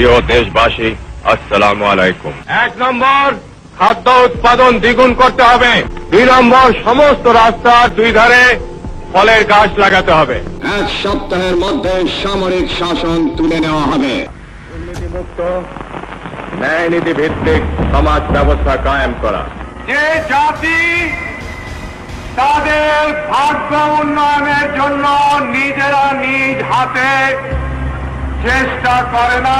প্রিয় দেশবাসী আসসালামু আলাইকুম। এক নম্বর খাদ্য উৎপাদন দ্বিগুণ করতে হবে। দুই নম্বর সমস্ত রাস্তার দুই ধারে ফলের গাছ লাগাতে হবে। এক সপ্তাহের মধ্যে সামরিক শাসন তুলে নেওয়া হবে। দুর্নীতিমুক্ত ন্যায় নীতি ভিত্তিক সমাজ ব্যবস্থা কায়েম করা। যে জাতি তাদের ভাগ্য উন্নয়নের জন্য নিজেরা নিজ হাতে চেষ্টা করে না,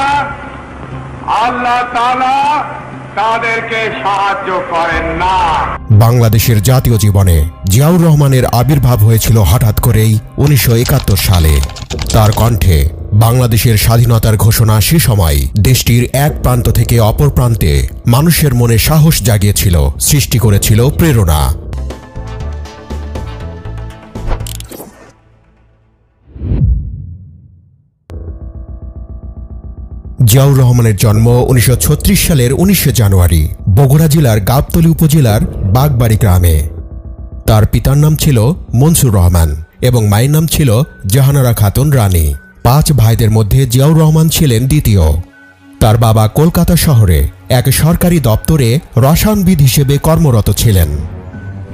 আল্লাহ তাআলা তাদেরকে সাহায্য করেন না। বাংলাদেশের জাতীয় জীবনে জিয়াউর রহমানের আবির্ভাব হয়েছিল হঠাৎ করেই উনিশশো একাত্তর সালে। তার কণ্ঠে বাংলাদেশের স্বাধীনতার ঘোষণা সে সময় দেশটির এক প্রান্ত থেকে অপর প্রান্তে মানুষের মনে সাহস জাগিয়েছিল, সৃষ্টি করেছিল প্রেরণা। জিয়াউর রহমানের জন্ম উনিশশো ছত্রিশ সালের উনিশে জানুয়ারি, বগুড়া জেলার গাবতলী উপজেলার বাগবাড়ি গ্রামে। তার পিতার নাম ছিল মনসুর রহমান এবং মায়ের নাম ছিল জাহানারা খাতুন রানী। পাঁচ ভাইদের মধ্যে জিয়াউর রহমান ছিলেন দ্বিতীয়। তার বাবা কলকাতা শহরে এক সরকারি দপ্তরে রসায়নবিদ হিসেবে কর্মরত ছিলেন।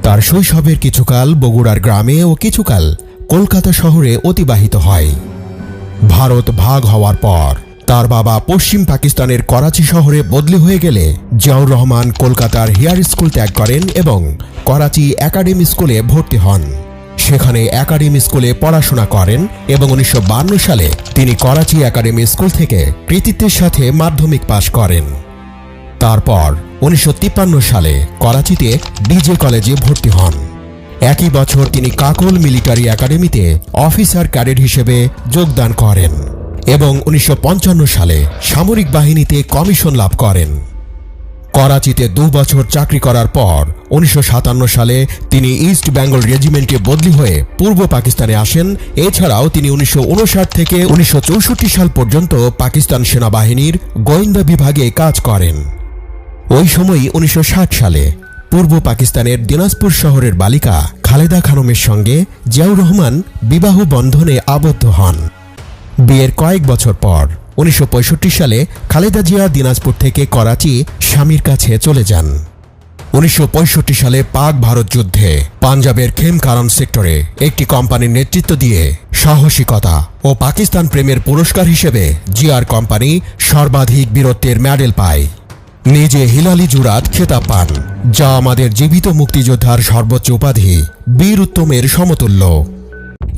তার শৈশবের কিছুকাল বগুড়ার গ্রামে ও কিছুকাল কলকাতা শহরে অতিবাহিত হয়। ভারত ভাগ হওয়ার পর তার বাবা পশ্চিম পাকিস্তানের করাচি শহরে বদলি হয়ে গেলে জিয়াউর রহমান কলকাতার হেয়ার স্কুল ত্যাগ করেন এবং করাচি একাডেমি স্কুলে ভর্তি হন। সেখানে একাডেমি স্কুলে পড়াশোনা করেন এবং উনিশশো সালে তিনি করাচি একাডেমি স্কুল থেকে কৃতিত্বের সাথে মাধ্যমিক পাশ করেন। তারপর উনিশশো তিপ্পান্ন সালে করাচিতে ডিজে কলেজে ভর্তি হন। একই বছর তিনি কাকল মিলিটারি একাডেমিতে অফিসার ক্যাডেট হিসেবে যোগদান করেন। এবং উনিশশো পঞ্চান্ন সালে সামরিক বাহিনীতে কমিশন লাভ করেন। করাচিতে দু বছর চাকরি করার পর উনিশশো সাতান্ন সালে তিনি ইস্ট বেঙ্গল রেজিমেন্টে বদলি হয়ে পূর্ব পাকিস্তানে আসেন। এছাড়াও তিনি উনিশশো ঊনষাট থেকে উনিশশো চৌষট্টি সাল পর্যন্ত পাকিস্তান সেনাবাহিনীর গোয়েন্দা বিভাগে কাজ করেন। ওই সময়ই উনিশশো ষাট সালে পূর্ব পাকিস্তানের দিনাজপুর শহরের বালিকা খালেদা খানমের সঙ্গে জিয়াউর রহমান বিবাহ বন্ধনে আবদ্ধ হন। বিয়ের কয়েক বছর পর, উনিশশো পঁয়ষট্টি সালে খালেদা জিয়া দিনাজপুর থেকে করাচি স্বামীর কাছে চলে যান। উনিশশো পঁয়ষট্টি সালে পাক ভারত যুদ্ধে পাঞ্জাবের খেমকারাম সেক্টরে একটি কোম্পানির নেতৃত্ব দিয়ে সাহসিকতা ও পাকিস্তান প্রেমের পুরস্কার হিসেবে জিয়ার কোম্পানি সর্বাধিক বীরত্বের মেডেল পায়। নিজে হিলালি জুরাত খেতাব পান, যা আমাদের জীবিত মুক্তিযোদ্ধার সর্বোচ্চ উপাধি বীর উত্তমের সমতুল্য।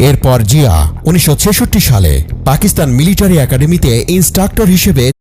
এরপর জিয়া উনিশশো ছেষট্টি সালে পাকিস্তান মিলিটারি একাডেমিতে ইনস্ট্রাক্টর হিসেবে